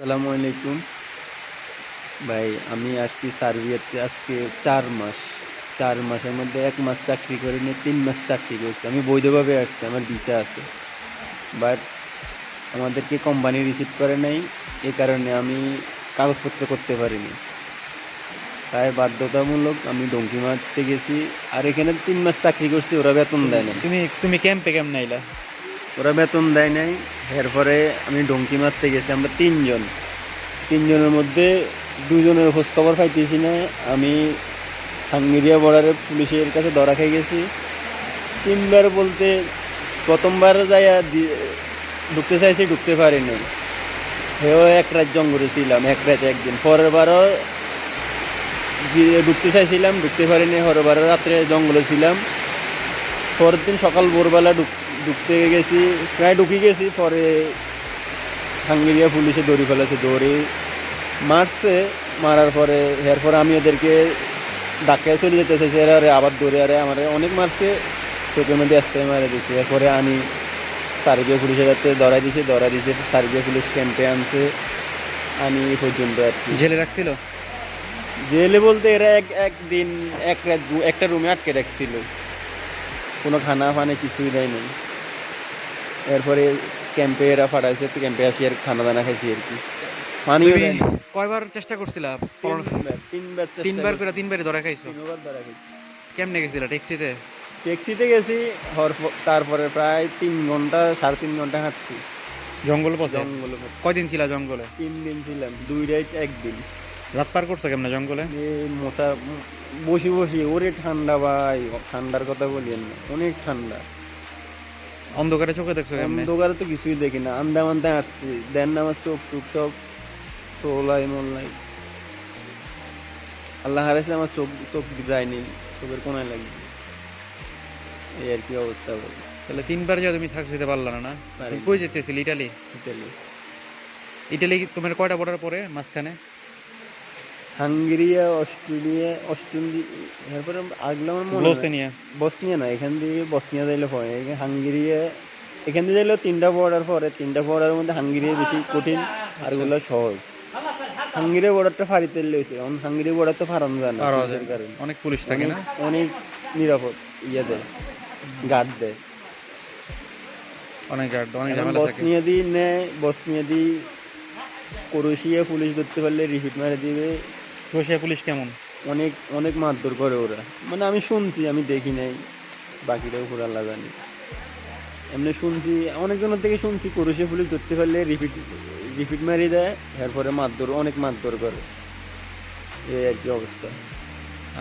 আসসালামু আলাইকুম। ভাই, আমি আসছি সার্বিয়াতে আজকে চার মাস। চার মাসের মধ্যে এক মাস চাকরি করে নিয়ে তিন মাস চাকরি করছি। আমি বৈধভাবে আসছি, আমার ভিসা আছে। বাট আমাদেরকে কোম্পানি রিসিভ করে নাই, এ কারণে আমি কাগজপত্র করতে পারিনি। তাই বাধ্যতামূলক আমি ডঙ্কি মারতে গেছি। আর এখানে তিন মাস চাকরি করছি, ওরা বেতন দেয় না তুমি তুমি ক্যাম্পে কেমন নাইলা ওরা বেতন দেয় নাই। এরপরে আমি ডঙ্কি মারতে গেছি, আমরা তিনজন। তিনজনের মধ্যে দুজনের খোঁজ খবর পাইতেছি না। আমি হাঙ্গেরিয়া বর্ডারে পুলিশের কাছে ধরা খেয়ে গেছি। তিনবার বলতে প্রথমবার যাইয়া ঢুকতে চাইছি, ঢুকতে পারিনি হেও এক রাত জঙ্গলে ছিলাম এক রাত একদিন। পরের বারও ঢুকতে চাইছিলাম, ঢুকতে পারিনি পরের বারও রাত্রে জঙ্গলে ছিলাম। পরের দিন সকাল ভোরবেলা ঢুক ঢুকতে গেছি প্রায় ঢুকে গেছি পরে হাঙ্গেরিয়া পুলিশে দড়ি ফেলেছে দড়ি মারছে মারার পরে এরপর আমি ওদেরকে ডাক্তার চলে যেতে চাইছি এরা আরে আবার দৌড়ে আরে আমার অনেক মারছে চোখের মধ্যে আসতে মারা দিয়েছে। এরপরে আমি সার্বিয়া পুলিশের হাতে ধরা দিয়েছি ধরা দিয়েছে সার্বিয়া পুলিশ ক্যাম্পে আনছে আমি এই পর্যন্ত আর কি। জেলে রাখছিল? জেলে বলতে এরা এক একদিন এক রাত দু- একটা রুমে আটকে রাখছিল। কোনো খানা ফানে কিছুই দেয় নাই এরপরে ক্যাম্পে এরা ফাটাইছে তো ক্যাম্পে আসি আর খানা দানা খাইছি আর কি। পানিও তুমি দেয়। কয়বার চেষ্টা করছিলা? তিনবার তিনবার চেষ্টা তিনবার করছি। করে তিনবারই ধরা খাইছো? তিনবার ধরা খাইছি। কেমনে গেছিলা ট্যাক্সিতে? ট্যাক্সিতে গেছি হওয়ার পর- তারপরে প্রায় তিন ঘণ্টা সাড়ে তিন ঘণ্টা হাঁটছি। জঙ্গল পথে? জঙ্গলে কয়দিন ছিলা জঙ্গলে? তিন দিন ছিলাম দুই রাত একদিন রাত পার করছ কেমনে জঙ্গলে? এই মশা বসি বসি ওরে ঠান্ডা ভাই ঠান্ডার কথা বলিয়েন না অনেক ঠান্ডা। অন্ধকারে চোখে দেখছ কেমনে? অন্ধকারে তো কিছুই দেখি না। আন্দা মান্দা আসছি। দেন না আমার চোখ টুক সব সোলাই মোল্লাই আল্লাহ হারাইছে আমার চোখ চোখ যায়নি চোখের কোনায় লাগবে। এই আর কি অবস্থা বলি। তাহলে তিনবার যা তুমি থাকতে যেতে পারলা না। কই যেতেছিলি? ইটালি? ইতালি ইটালি তোমার কয়টা বর্ডার পরে মাঝখানে? হাঙ্গেরিয়া অস্ট্রেলিয়া অস্ট্রেলিয়া এরপরে আগলে আমার মনে হয়। বসনিয়া। না এখান দিয়ে বসনিয়া যাইলে হয়। হাঙ্গেরিয়া এখান দিয়ে যাইলেও তিনটা বর্ডার পরে তিনটা বর্ডারের মধ্যে হাঙ্গেরিয়া বেশি কঠিন আর ওগুলো সহজ। হাঙ্গেরিয়া বর্ডারটা ফাড়িতে লইছে এখন হাঙ্গেরিয়া বর্ডার তো ফারানো যায় না কারণে। অনেক পুলিশ থাকে না? অনেক নিরাপদ ইয়ে দেয় গার্ড দেয়। অনেক গার্ড অনেক ঝামেলা থাকে। বসনিয়া দিয়ে নেয় বসনিয়া দিয়ে ক্রোয়েশিয়া পুলিশ ধরতে পারলে রিপিট মারে দিবে। ক্রোয়েশিয়া পুলিশ কেমন? অনেক অনেক মারধর করে ওরা। মানে আমি শুনছি আমি দেখি নাই বাকিটাও পুরো আল্লাহ জানি। এমনি শুনছি অনেকজনের থেকে শুনছি ক্রোয়েশিয়া পুলিশ ধরতে পারলে রিপিট রিপিট মারি দেয় এরপরে মারধর অনেক মারধর করে। এই আর কি অবস্থা।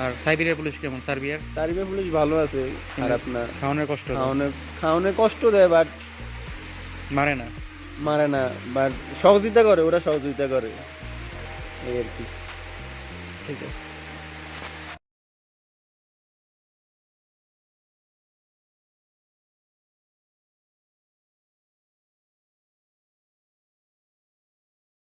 আর সাইবেরিয়া পুলিশ কেমন? সার্বিয়ার? সার্বিয়া পুলিশ ভালো আছে খারাপ না। খাওয়ানোর কষ্ট হয়। খাওয়ানো খাওয়ানো কষ্ট দেয় বাট মারে না? মারে না বাট সহযোগিতা করে ওরা সহযোগিতা করে। এই আর কি। ঠিক আছে